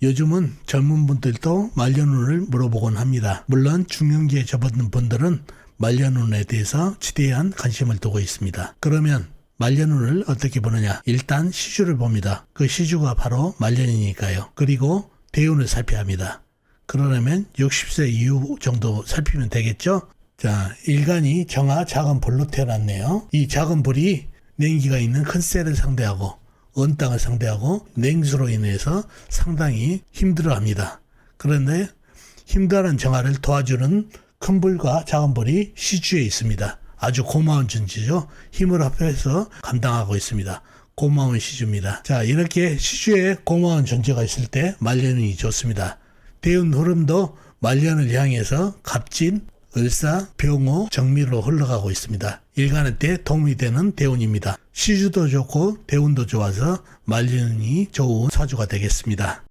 요즘은 젊은 분들도 말년운을 물어보곤 합니다. 물론 중년기에 접어든 분들은 말년운에 대해서 지대한 관심을 두고 있습니다. 그러면 말년운을 어떻게 보느냐? 일단 시주를 봅니다. 그 시주가 바로 말년이니까요. 그리고 대운을 살펴야 합니다. 그러려면 60세 이후 정도 살피면 되겠죠? 자, 일간이 정화 작은 불로 태어났네요. 이 작은 불이 냉기가 있는 큰 셀을 상대하고 언 땅을 상대하고 냉수로 인해서 상당히 힘들어 합니다. 그런데 힘들어하는 정화를 도와주는 큰 불과 작은 불이 시주에 있습니다. 아주 고마운 존재죠. 힘을 합해서 감당하고 있습니다. 고마운 시주입니다. 자, 이렇게 시주에 고마운 존재가 있을 때 말년이 좋습니다. 대운 흐름도 말년을 향해서 갑진, 을사, 병호, 정미로 흘러가고 있습니다. 일간한테 도움이 되는 대운입니다. 시주도 좋고 대운도 좋아서 말년이 좋은 사주가 되겠습니다.